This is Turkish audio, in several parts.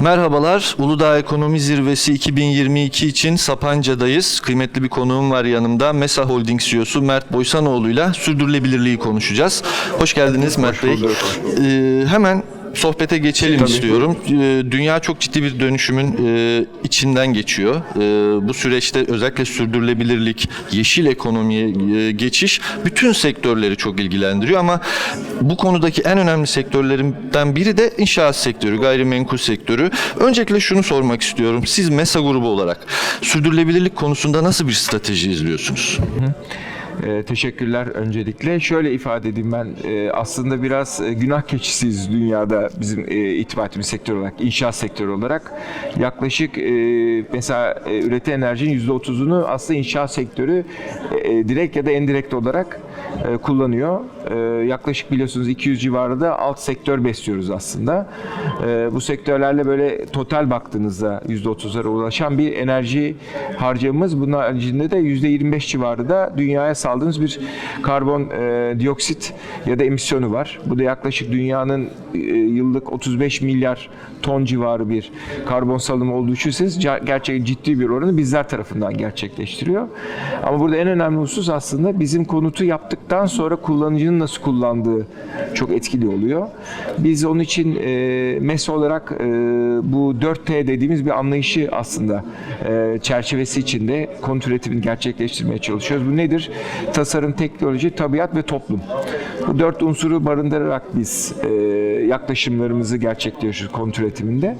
Merhabalar, Uludağ Ekonomi Zirvesi 2022 için Sapanca'dayız. Kıymetli bir konuğum var yanımda. Mesa Holding CEO'su Mert Boysanoğlu'yla sürdürülebilirliği konuşacağız. Hoş geldiniz Mert Bey. Ee, hemen sohbete geçelim istiyorum. Ee, Dünya çok ciddi bir dönüşümün e, içinden geçiyor. Ee, Bu süreçte özellikle sürdürülebilirlik, yeşil ekonomiye e, geçiş bütün sektörleri çok ilgilendiriyor ama bu konudaki en önemli sektörlerinden biri de inşaat sektörü, gayrimenkul sektörü. Öncelikle şunu sormak istiyorum. Siz MESA grubu olarak sürdürülebilirlik konusunda nasıl bir strateji izliyorsunuz? Ee, teşekkürler öncelikle. Şöyle ifade edeyim ben e, aslında biraz e, günah keçisiyiz dünyada bizim e, itibatımız sektör olarak, inşaat sektörü olarak. Yaklaşık e, mesela e, üreten enerjinin %30'unu aslında inşaat sektörü e, direkt ya da endirekt olarak e, kullanıyor. E, yaklaşık biliyorsunuz 200 civarında alt sektör besliyoruz aslında. E, bu sektörlerle böyle total baktığınızda %30'lara ulaşan bir enerji harcamamız. Bunun haricinde de %25 civarında dünyaya saldığımız bir karbon e, dioksit ya da emisyonu var. Bu da yaklaşık dünyanın e, yıllık 35 milyar ton civarı bir karbon salımı olduğu için siz gerçekten ciddi bir oranı bizler tarafından gerçekleştiriyor. Ama burada en önemli husus aslında bizim konutu yaptıktan sonra kullanıcının nasıl kullandığı çok etkili oluyor. Biz onun için e, MES olarak e, bu 4T dediğimiz bir anlayışı aslında e, çerçevesi içinde konut üretimini gerçekleştirmeye çalışıyoruz. Bu nedir? Tasarım, teknoloji, tabiat ve toplum. Bu dört unsuru barındırarak biz e, yaklaşımlarımızı gerçekleştiriyoruz konut üretiminde.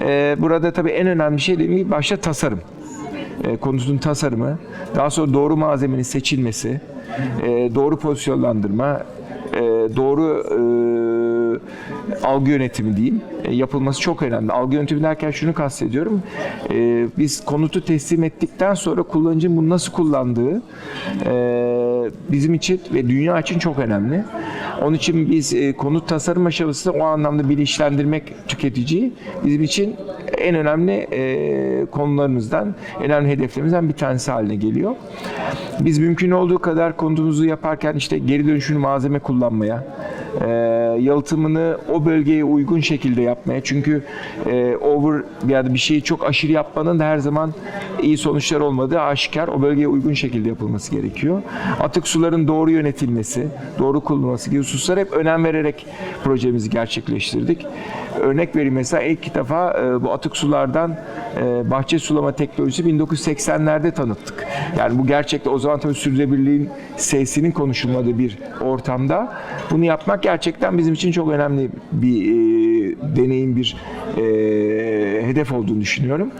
E, burada tabii en önemli şey dediğim gibi başta tasarım e, konutun tasarımı, daha sonra doğru malzemenin seçilmesi, e, doğru pozisyonlandırma, e, doğru algı yönetimi diyeyim yapılması çok önemli. Algı yönetimi derken şunu kastediyorum. E, biz konutu teslim ettikten sonra kullanıcının bunu nasıl kullandığı bizim için ve dünya için çok önemli. Onun için biz e, konut tasarım aşamasında o anlamda bilinçlendirmek tüketiciyi bizim için en önemli e, konularımızdan, önemli hedeflerimizden bir tanesi haline geliyor. Biz mümkün olduğu kadar konutumuzu yaparken işte geri dönüşümlü malzeme kullanmaya, e, yalıtımını o bölgeye uygun şekilde yapmaya. Çünkü e, over ya da bir şeyi çok aşırı yapmanın da her zaman iyi sonuçlar olmadığı aşikar. O bölgeye uygun şekilde yapılması gerekiyor. Atık suların doğru yönetilmesi, doğru kullanılması gibi hususlara hep önem vererek projemizi gerçekleştirdik. Örnek vereyim mesela ilk defa e, bu atık sulardan e, bahçe sulama teknolojisi 1980'lerde tanıttık. Yani bu gerçekten o zaman tabii sürdürülebilirliğin sesinin konuşulmadığı bir ortamda bunu yapmak gerçekten bizim için çok önemli bir e, deneyim, bir e, hedef olduğunu düşünüyorum.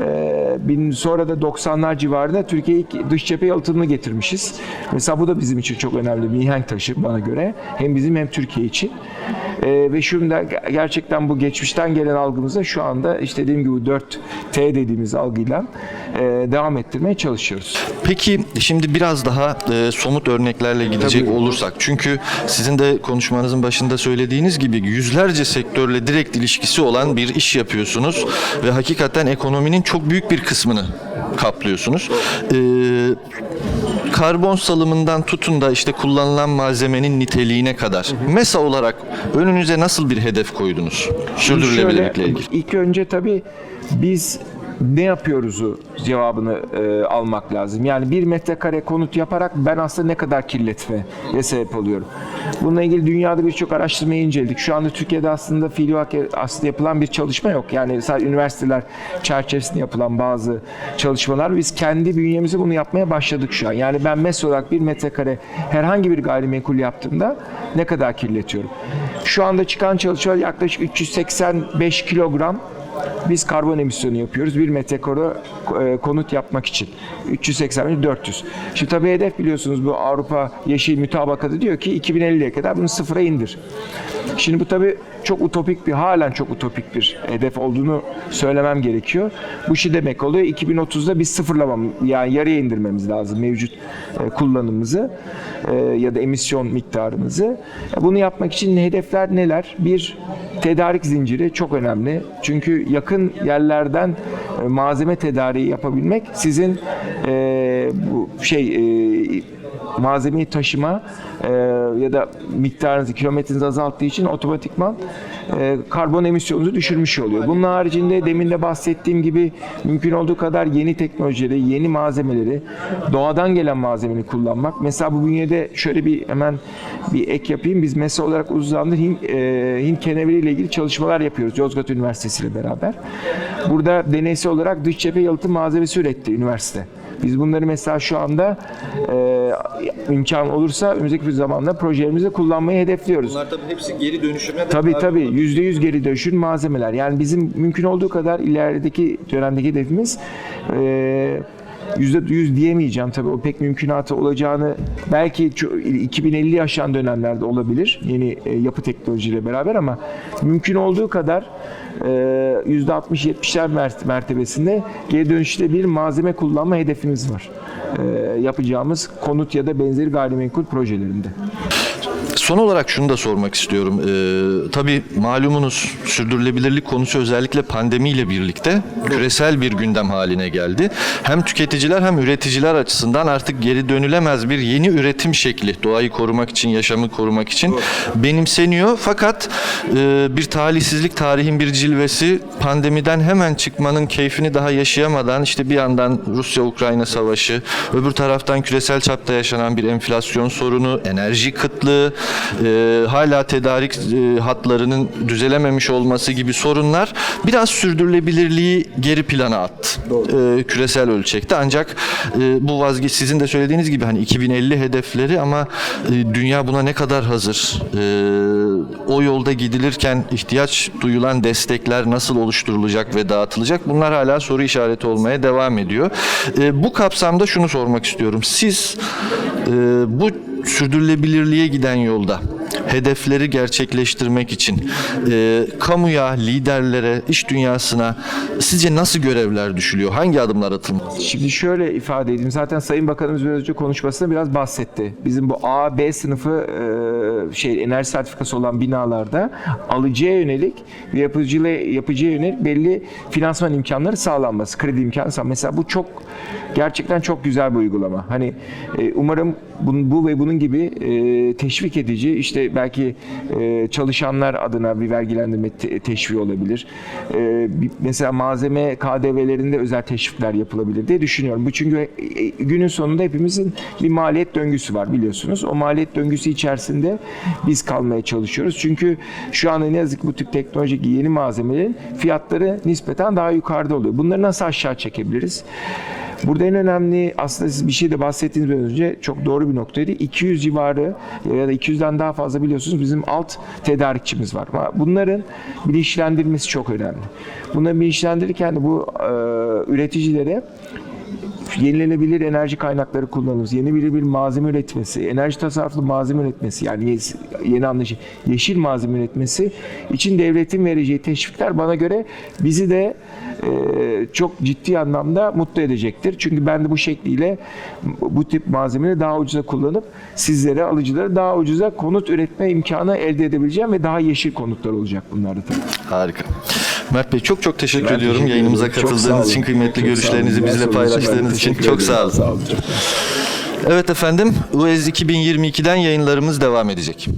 E, bin, sonra da 90'lar civarında Türkiye ilk dış cephe yalıtımını getirmişiz. Mesela bu da bizim için çok önemli bir mihenk taşı bana göre. Hem bizim hem Türkiye için. E, ve şunu da gerçekten bu geçmişten gelen algımızda şu anda işte dediğim gibi 4T dediğimiz algıyla e, devam ettirmeye çalışıyoruz. Peki şimdi biraz daha e, somut örneklerle gidecek Tabii. olursak çünkü sizin de konuşmanızın başında söylediğiniz gibi yüzlerce sektörle direkt ilişkisi olan bir iş yapıyorsunuz ve hakikaten ekonominin çok büyük bir kısmını kaplıyorsunuz. E, karbon salımından tutun da işte kullanılan malzemenin niteliğine kadar MESA olarak önünüze nasıl bir hedef koydunuz sürdürülebilirlikle ilgili? İlk önce tabii biz ne yapıyoruzu cevabını e, almak lazım. Yani bir metrekare konut yaparak ben aslında ne kadar kirletme sebep oluyorum. Bununla ilgili dünyada birçok araştırmayı inceledik. Şu anda Türkiye'de aslında fiili olarak aslında yapılan bir çalışma yok. Yani sadece üniversiteler çerçevesinde yapılan bazı çalışmalar. Biz kendi bünyemizi bunu yapmaya başladık şu an. Yani ben mes olarak bir metrekare herhangi bir gayrimenkul yaptığımda ne kadar kirletiyorum. Şu anda çıkan çalışmalar yaklaşık 385 kilogram biz karbon emisyonu yapıyoruz. Bir metrekare e, konut yapmak için. 380 400. Şimdi tabii hedef biliyorsunuz bu Avrupa Yeşil Mütabakatı diyor ki 2050'ye kadar bunu sıfıra indir. Şimdi bu tabii çok utopik bir, halen çok utopik bir hedef olduğunu söylemem gerekiyor. Bu şu demek oluyor, 2030'da biz sıfırlamam, yani yarıya indirmemiz lazım mevcut e, kullanımımızı e, ya da emisyon miktarımızı. Bunu yapmak için hedefler neler? Bir, tedarik zinciri çok önemli. Çünkü yakın yerlerden e, malzeme tedariği yapabilmek sizin e, bu şey e, malzemeyi taşıma e, ya da miktarınızı, kilometrenizi azalttığı için otomatikman e, karbon emisyonunuzu düşürmüş oluyor. Bunun haricinde demin de bahsettiğim gibi mümkün olduğu kadar yeni teknolojileri, yeni malzemeleri, doğadan gelen malzemeleri kullanmak. Mesela bu bünyede şöyle bir hemen bir ek yapayım. Biz mesela olarak uzun zamandır Hint, e, Hint keneveriyle ilgili çalışmalar yapıyoruz Yozgat Üniversitesi ile beraber. Burada deneysel olarak dış cephe yalıtım malzemesi üretti üniversite. Biz bunları mesela şu anda e, imkan olursa önümüzdeki bir zamanda projelerimizde kullanmayı hedefliyoruz. Bunlar tabii hepsi geri dönüşüme de Tabii tabii yüzde yüz geri dönüşüm malzemeler. Yani bizim mümkün olduğu kadar ilerideki dönemdeki hedefimiz e, yüzde yüz diyemeyeceğim tabii o pek mümkünatı olacağını belki ço- 2050 aşan dönemlerde olabilir yeni e, yapı teknolojiyle beraber ama mümkün olduğu kadar e, yüzde 60-70'ler mert- mertebesinde geri dönüşülebilir malzeme kullanma hedefimiz var. E, yapacağımız konut ya da benzeri gayrimenkul projelerinde. Son olarak şunu da sormak istiyorum. Ee, tabii malumunuz sürdürülebilirlik konusu özellikle pandemiyle birlikte küresel bir gündem haline geldi. Hem tüketiciler hem üreticiler açısından artık geri dönülemez bir yeni üretim şekli doğayı korumak için, yaşamı korumak için benimseniyor. Fakat e, bir talihsizlik tarihin bir cilvesi pandemiden hemen çıkmanın keyfini daha yaşayamadan işte bir yandan Rusya-Ukrayna savaşı, öbür taraftan küresel çapta yaşanan bir enflasyon sorunu, enerji kıtlığı, e, hala tedarik e, hatlarının düzelememiş olması gibi sorunlar biraz sürdürülebilirliği geri plana attı e, küresel ölçekte. Ancak e, bu vazgeç sizin de söylediğiniz gibi hani 2050 hedefleri ama e, dünya buna ne kadar hazır? E, o yolda gidilirken ihtiyaç duyulan destekler nasıl oluşturulacak ve dağıtılacak? Bunlar hala soru işareti olmaya devam ediyor. E, bu kapsamda şunu sormak istiyorum. Siz bu sürdürülebilirliğe giden yolda hedefleri gerçekleştirmek için e, kamuya, liderlere, iş dünyasına sizce nasıl görevler düşülüyor? Hangi adımlar atılmalı? Şimdi şöyle ifade edeyim. Zaten Sayın Bakanımız biraz önce konuşmasında biraz bahsetti. Bizim bu A, B sınıfı e, şey enerji sertifikası olan binalarda alıcıya yönelik ve yapıcıya, yapıcıya yönelik belli finansman imkanları sağlanması, kredi imkanı sağlanması. Mesela bu çok gerçekten çok güzel bir uygulama. Hani e, umarım bu, bu ve bunun gibi e, teşvik edici işte belki e, çalışanlar adına bir vergilendirme te- teşviği olabilir. E, mesela malzeme KDV'lerinde özel teşvikler yapılabilir diye düşünüyorum. Bu çünkü e, günün sonunda hepimizin bir maliyet döngüsü var biliyorsunuz. O maliyet döngüsü içerisinde biz kalmaya çalışıyoruz. Çünkü şu anda ne yazık ki bu tip teknolojik yeni malzemelerin fiyatları nispeten daha yukarıda oluyor. Bunları nasıl aşağı çekebiliriz? Burada en önemli aslında siz bir şey de bahsettiğiniz önce çok doğru bir noktaydı. 200 civarı ya da 200'den daha fazla biliyorsunuz bizim alt tedarikçimiz var. Bunların bilinçlendirilmesi çok önemli. Bunları bilinçlendirirken de bu e, üreticilere yenilenebilir enerji kaynakları kullanılması, yeni bir bir malzeme üretmesi, enerji tasarruflu malzeme üretmesi yani yeni anlayışı yeşil malzeme üretmesi için devletin vereceği teşvikler bana göre bizi de e, çok ciddi anlamda mutlu edecektir. Çünkü ben de bu şekliyle bu tip malzemeleri daha ucuza kullanıp sizlere, alıcılara daha ucuza konut üretme imkanı elde edebileceğim ve daha yeşil konutlar olacak bunlarda tabii. Harika. Mert Bey çok çok teşekkür Ben ediyorum teşekkür yayınımıza katıldığınız için, kıymetli Çok görüşlerinizi bizle paylaştığınız için çok sağ olun. Sağ olun. Evet efendim, UEZ 2022'den yayınlarımız devam edecek.